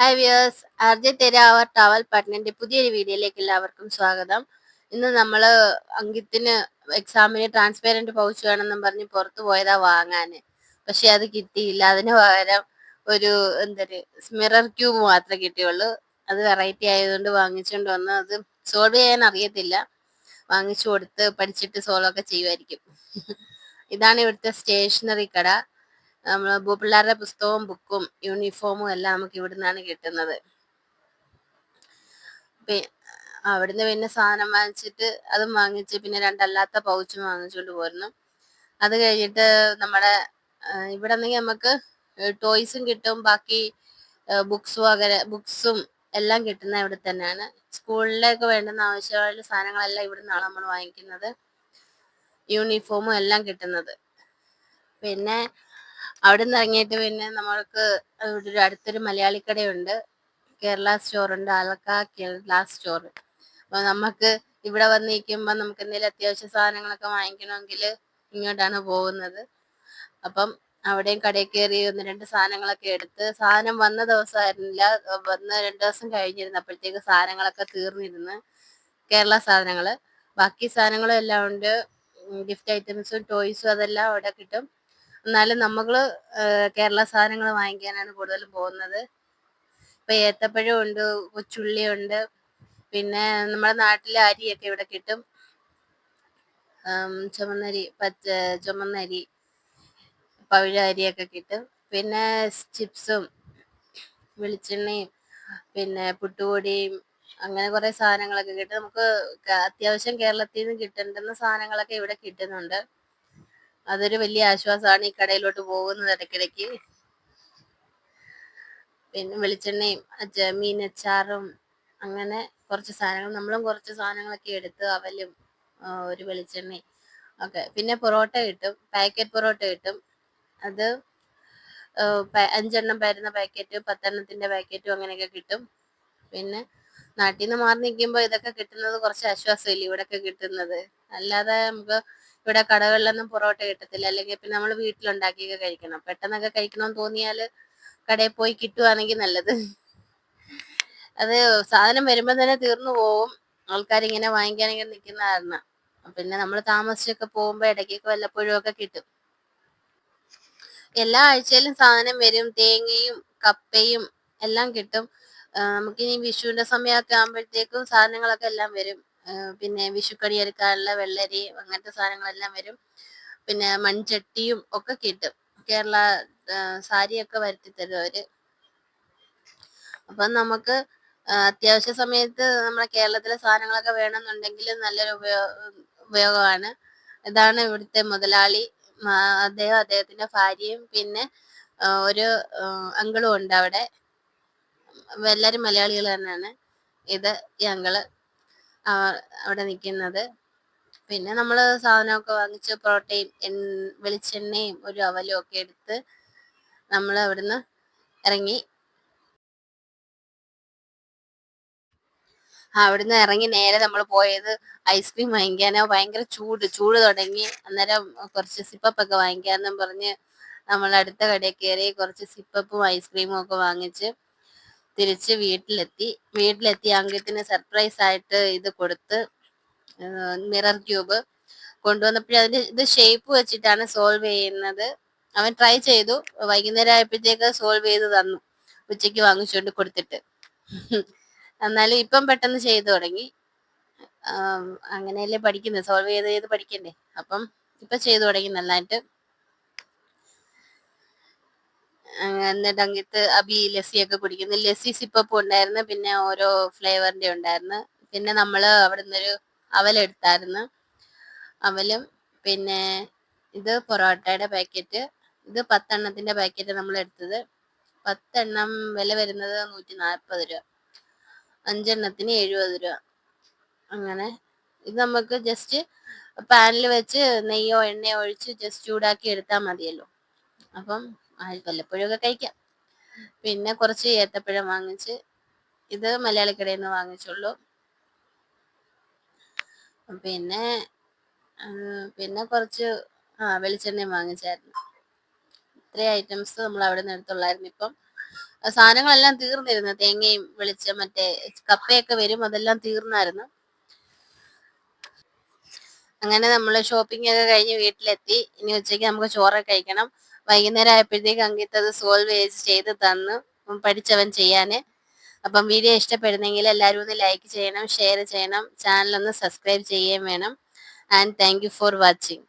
Hi views R J തെരാവർ travel പാർട്ട്നറിന്റെ പുതിയൊരു വീഡിയോയിലേക്ക് എല്ലാവർക്കും സ്വാഗതം. ഇന്ന് നമ്മൾ അങ്കിത്തിന് എക്സാമിന് ട്രാൻസ്പെറന്റ് പൗച്ച് വേണമെന്നും പറഞ്ഞ് പുറത്ത് പോയതാ വാങ്ങാൻ പക്ഷെ അത് കിട്ടിയില്ല. അതിന് പകരം ഒരു എന്തൊരു മിറർ ക്യൂബ് മാത്രമേ കിട്ടിയുള്ളൂ. അത് വെറൈറ്റി ആയതുകൊണ്ട് വാങ്ങിച്ചുകൊണ്ട് വന്നു അത് സോൾവ് ചെയ്യാൻ അറിയത്തില്ല. വാങ്ങിച്ചു കൊടുത്ത് പഠിച്ചിട്ട് സോൾവ് ഒക്കെ ചെയ്യുമായിരിക്കും ഇതാണ് ഇവിടുത്തെ സ്റ്റേഷനറി കട. പിള്ളേരുടെ പുസ്തകവും ബുക്കും യൂണിഫോമും എല്ലാം നമുക്ക് ഇവിടുന്നാണ് കിട്ടുന്നത്. അവിടുന്ന് പിന്നെ സാധനം വാങ്ങിച്ചിട്ട് അതും വാങ്ങിച്ച് പിന്നെ രണ്ടല്ലാത്ത പൗച്ചും വാങ്ങിച്ചുകൊണ്ട് പോരുന്നു. അത് കഴിഞ്ഞിട്ട് നമ്മുടെ ഇവിടെ നിന്നെങ്കിൽ നമുക്ക് ടോയ്സും കിട്ടും. ബാക്കി ബുക്സ് വകര ബുക്സും എല്ലാം കിട്ടുന്ന ഇവിടെ തന്നെയാണ് സ്കൂളിലേക്ക് വേണ്ടുന്ന ആവശ്യമായ സാധനങ്ങളെല്ലാം ഇവിടെ നിന്നാണ് നമ്മൾ വാങ്ങിക്കുന്നത്. യൂണിഫോമും എല്ലാം കിട്ടുന്നത്. പിന്നെ അവിടെ നിന്ന് ഇറങ്ങിയിട്ട് പിന്നെ നമ്മൾക്ക് ഒരു അടുത്തൊരു മലയാളി കടയുണ്ട് കേരള സ്റ്റോർ ഉണ്ട് ആലക്ക കേരള സ്റ്റോർ. അപ്പോൾ നമുക്ക് ഇവിടെ വന്ന് നിൽക്കുമ്പോൾ നമുക്ക് എന്തെങ്കിലും അത്യാവശ്യ സാധനങ്ങളൊക്കെ വാങ്ങിക്കണമെങ്കിൽ ഇങ്ങോട്ടാണ് പോകുന്നത്. അപ്പം അവിടെയും കടയിൽ കയറി ഒന്ന് രണ്ട് സാധനങ്ങളൊക്കെ എടുത്ത് സാധനം വന്ന ദിവസമായിരുന്നില്ല. വന്ന് രണ്ട് ദിവസം കഴിഞ്ഞിരുന്നപ്പോഴത്തേക്ക് സാധനങ്ങളൊക്കെ തീർന്നിരുന്നു കേരള സാധനങ്ങൾ ബാക്കി സാധനങ്ങളും എല്ലാം ഉണ്ട്. ഗിഫ്റ്റ് ഐറ്റംസും ടോയ്സും അതെല്ലാം അവിടെ കിട്ടും. എന്നാലും നമ്മൾ കേരള സാധനങ്ങൾ വാങ്ങിക്കാനാണ് കൂടുതലും പോകുന്നത്. ഇപ്പൊ ഏത്തപ്പഴം ഉണ്ട് കൊച്ചുള്ളി ഉണ്ട് പിന്നെ നമ്മുടെ നാട്ടിലെ അരിയൊക്കെ ഇവിടെ കിട്ടും. ചുമന്നരി പച്ച ചുമന്നരി പവിഴ അരിയൊക്കെ കിട്ടും. പിന്നെ ചിപ്സും വെളിച്ചെണ്ണയും പിന്നെ പുട്ടുപൊടിയും അങ്ങനെ കുറേ സാധനങ്ങളൊക്കെ കിട്ടും. നമുക്ക് അത്യാവശ്യം കേരളത്തിൽ നിന്ന് കിട്ടേണ്ടുന്ന സാധനങ്ങളൊക്കെ ഇവിടെ കിട്ടുന്നുണ്ട്. അതൊരു വലിയ ആശ്വാസമാണ് ഈ കടയിലോട്ട് പോകുന്നത് ഇടയ്ക്കിടയ്ക്ക്. പിന്നെ വെളിച്ചെണ്ണയും മീൻ അച്ചാറും അങ്ങനെ കുറച്ച് സാധനങ്ങൾ നമ്മളും കുറച്ച് സാധനങ്ങളൊക്കെ എടുത്ത് അവലും ഒരു വെളിച്ചെണ്ണയും ഒക്കെ. പിന്നെ പൊറോട്ട കിട്ടും പാക്കറ്റ് പൊറോട്ട കിട്ടും. അത് അഞ്ചെണ്ണം വരുന്ന പാക്കറ്റ് പത്തെണ്ണത്തിന്റെ പാക്കറ്റും അങ്ങനെയൊക്കെ കിട്ടും. പിന്നെ നാട്ടിൽ നിന്ന് മാറി നിൽക്കുമ്പോൾ ഇതൊക്കെ കിട്ടുന്നത് കുറച്ച് ആശ്വാസമില്ല ഇവിടെയൊക്കെ കിട്ടുന്നത്? അല്ലാതെ നമുക്ക് ഇവിടെ കടകളിലൊന്നും പൊറോട്ട കിട്ടത്തില്ല. അല്ലെങ്കിൽ പിന്നെ നമ്മൾ വീട്ടിലുണ്ടാക്കിയൊക്കെ കഴിക്കണം. പെട്ടെന്നൊക്കെ കഴിക്കണമെന്ന് തോന്നിയാൽ കടയിൽ പോയി കിട്ടുവാണെങ്കിൽ നല്ലത്. അത് സാധനം വരുമ്പോൾ തന്നെ തീർന്നു പോവും. ആൾക്കാരിങ്ങനെ വാങ്ങിക്കാനൊക്കെ നിൽക്കുന്ന കാരണം. പിന്നെ നമ്മൾ താമസിച്ചൊക്കെ പോകുമ്പോൾ ഇടയ്ക്കൊക്കെ വല്ലപ്പോഴും ഒക്കെ കിട്ടും. എല്ലാ ആഴ്ചയിലും സാധനം വരും. തേങ്ങയും കപ്പയും എല്ലാം കിട്ടും. നമുക്കിനി വിഷുവിന്റെ സമയമൊക്കെ ആകുമ്പോഴത്തേക്കും സാധനങ്ങളൊക്കെ എല്ലാം വരും. പിന്നെ വിഷുക്കണി എടുക്കാനുള്ള വെള്ളരി അങ്ങനത്തെ സാധനങ്ങളെല്ലാം വരും. പിന്നെ മൺചട്ടിയും ഒക്കെ കിട്ടും. കേരള സാരിയൊക്കെ വരുത്തി തരും അവർ. അപ്പം നമുക്ക് അത്യാവശ്യ സമയത്ത് നമ്മുടെ കേരളത്തിലെ സാധനങ്ങളൊക്കെ വേണമെന്നുണ്ടെങ്കിൽ നല്ലൊരു ഉപയോഗ ഉപയോഗമാണ്. ഇതാണ് ഇവിടുത്തെ മുതലാളി അദ്ദേഹം അദ്ദേഹത്തിന്റെ ഭാര്യയും പിന്നെ ഒരു അങ്കിളും ഉണ്ട് അവിടെ. എല്ലാവരും മലയാളികൾ തന്നെയാണ്. ഇത് ഈ അങ്കിൾ. അവിടെ നിൽക്കുന്നത് പിന്നെ നമ്മൾ സാധനമൊക്കെ വാങ്ങിച്ച് പ്രോട്ടീൻ വെളിച്ചെണ്ണയും ഒരു അവലും ഒക്കെ എടുത്ത് നമ്മൾ അവിടുന്ന് ഇറങ്ങി. അവിടുന്ന് ഇറങ്ങി നേരെ നമ്മൾ പോയത് ഐസ്ക്രീം വാങ്ങിക്കാനോ. ഭയങ്കര ചൂട് ചൂട് തുടങ്ങി. അന്നേരം കുറച്ച് സിപ്പപ്പൊക്കെ വാങ്ങിക്കാന്നും പറഞ്ഞ് നമ്മൾ അടുത്ത കടയിൽ കയറി കുറച്ച് സിപ്പപ്പും ഐസ്ക്രീമും ഒക്കെ വാങ്ങിച്ച് തിരിച്ച് വീട്ടിലെത്തി. വീട്ടിലെത്തി അങ്കിത്തിന് സർപ്രൈസ് ആയിട്ട് ഇത് കൊടുത്ത് മിറർ ക്യൂബ് കൊണ്ടുവന്നപ്പോഴും അതിന്റെ ഇത് ഷേപ്പ് വെച്ചിട്ടാണ് സോൾവ് ചെയ്യുന്നത്. അവൻ ട്രൈ ചെയ്തു. വൈകുന്നേരം ആയപ്പോഴത്തേക്ക് സോൾവ് ചെയ്ത് തന്നു. ഉച്ചയ്ക്ക് വാങ്ങിച്ചുകൊണ്ട് കൊടുത്തിട്ട്. എന്നാലും ഇപ്പം പെട്ടെന്ന് ചെയ്തു തുടങ്ങി. അങ്ങനെയല്ലേ പഠിക്കുന്നത് സോൾവ് ചെയ്ത് ചെയ്ത് പഠിക്കണ്ടേ? അപ്പം ഇപ്പൊ ചെയ്തു തുടങ്ങി നന്നായിട്ട്. എന്നിട്ട് അങ്കിത്ത് അബി ലസ്സിയൊക്കെ കുടിക്കുന്നു. ലസ്സി സിപ്പപ്പ് ഉണ്ടായിരുന്നു പിന്നെ ഓരോ ഫ്ലേവറിന്റെ ഉണ്ടായിരുന്നു. പിന്നെ നമ്മൾ അവിടെ നിന്നൊരു അവലെടുത്തായിരുന്നു അവലും പിന്നെ ഇത് പൊറോട്ടയുടെ പാക്കറ്റ്. ഇത് പത്തെണ്ണത്തിന്റെ പാക്കറ്റ് നമ്മൾ എടുത്തത്. പത്തെണ്ണം വില വരുന്നത് നൂറ്റി നാൽപ്പത് രൂപ. അഞ്ചെണ്ണത്തിന് എഴുപത് രൂപ. അങ്ങനെ ഇത് നമുക്ക് ജസ്റ്റ് പാനിൽ വെച്ച് നെയ്യോ എണ്ണയോ ഒഴിച്ച് ജസ്റ്റ് ചൂടാക്കി എടുത്താൽ മതിയല്ലോ. അപ്പം ആ വല്ലപ്പോഴും ഒക്കെ കഴിക്കാം. പിന്നെ കുറച്ച് ഏത്തപ്പഴം വാങ്ങിച്ച് ഇത് മലയാളിക്കടയിൽ നിന്ന് വാങ്ങിച്ചുള്ളൂ. പിന്നെ പിന്നെ കുറച്ച് ആ വെളിച്ചെണ്ണയും വാങ്ങിച്ചായിരുന്നു. ഇത്രയും ഐറ്റംസ് നമ്മൾ അവിടെ നിന്ന് എടുത്തുള്ളായിരുന്നു ഇപ്പം. സാധനങ്ങളെല്ലാം തീർന്നിരുന്നു. തേങ്ങയും വെളിച്ചം മറ്റേ കപ്പയൊക്കെ വരും അതെല്ലാം തീർന്നായിരുന്നു. അങ്ങനെ നമ്മൾ ഷോപ്പിംഗ് ഒക്കെ കഴിഞ്ഞ് വീട്ടിലെത്തി. ഇനി ഉച്ചയ്ക്ക് നമുക്ക് ചോറൊക്കെ കഴിക്കണം. വൈകുന്നേരം ആയപ്പോഴത്തേക്ക് അങ്കിത്ത് അത് സോൾവ് ചെയ്ത് തന്നു പഠിച്ചവൻ ചെയ്യാൻ അപ്പം വീഡിയോ ഇഷ്ടപ്പെടുന്നെങ്കിൽ എല്ലാവരും ഒന്ന് ലൈക്ക് ചെയ്യണം ഷെയർ ചെയ്യണം ചാനൽ ഒന്ന് സബ്സ്ക്രൈബ് ചെയ്യുകയും വേണം. And thank for watching